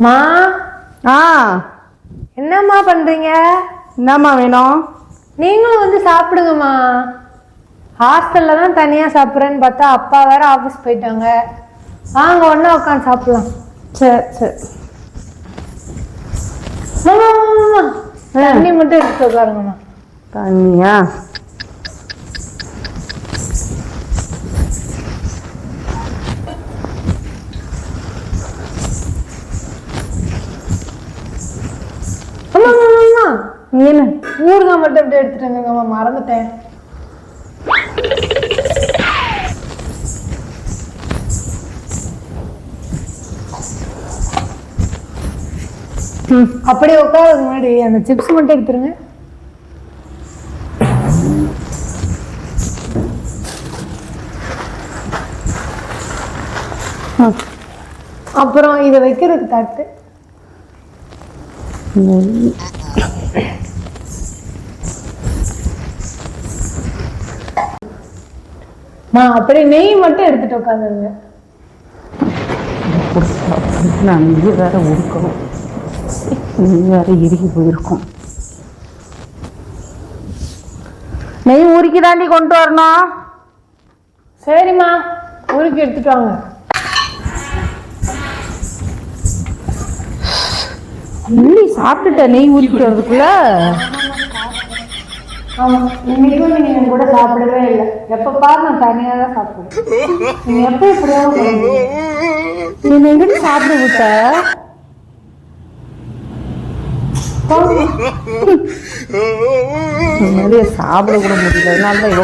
மா? ஆ. என்னம்மா பண்றீங்க? என்னம்மா வேணும்? நீங்களும் வந்து சாப்பிடுங்கம்மா. ஹாஸ்டல்ல தான் தனியா சாப்பிட்றேன்னு பார்த்தா அப்பா வேற ஆஃபீஸ் போயிட்டாங்க. வாங்க ஒண்ணா உட்காந்து சாப்பிடலாம். சரி சரி. தண்ணி மட்டும் எடுத்து உட்காருங்கம்மா. தண்ணியா? என்ன? ஊறுகாய் மட்டும் அப்படியே எடுத்துட்டு மறந்துட்டேன். ம் அப்படியே உட்காருங்க முன்னாடி அந்த சிப்ஸ் மட்டும் எடுத்துருங்க. அப்புறம் இதை வைக்கிறது தட்டு. மா அப்படியே நெய் மட்டும் எடுத்துட்டு உட்காந்துருங்க நான் நெய் வேற உருக்கணும் நெய் வேற இறுகி போயிருக்கும். நெய் உருக்கி தாண்டி கொண்டு வரணும். சரிம்மா உருக்கி எடுத்துட்டு வாங்க. இல்லை சாப்பிட்டுட்ட நெய் உருக்கிட்டு வரதுக்குள்ள இன்னைக்கும் நீங்க என் கூட சாப்பிடவே இல்லை. எப்ப பாரு நான் தனியா தான் சாப்பிடுவேன். நீங்க எப்ப எங்கிட்ட சாப்பிட. விட்ட? சாப்பிட கூட முடியல. அதனால தான்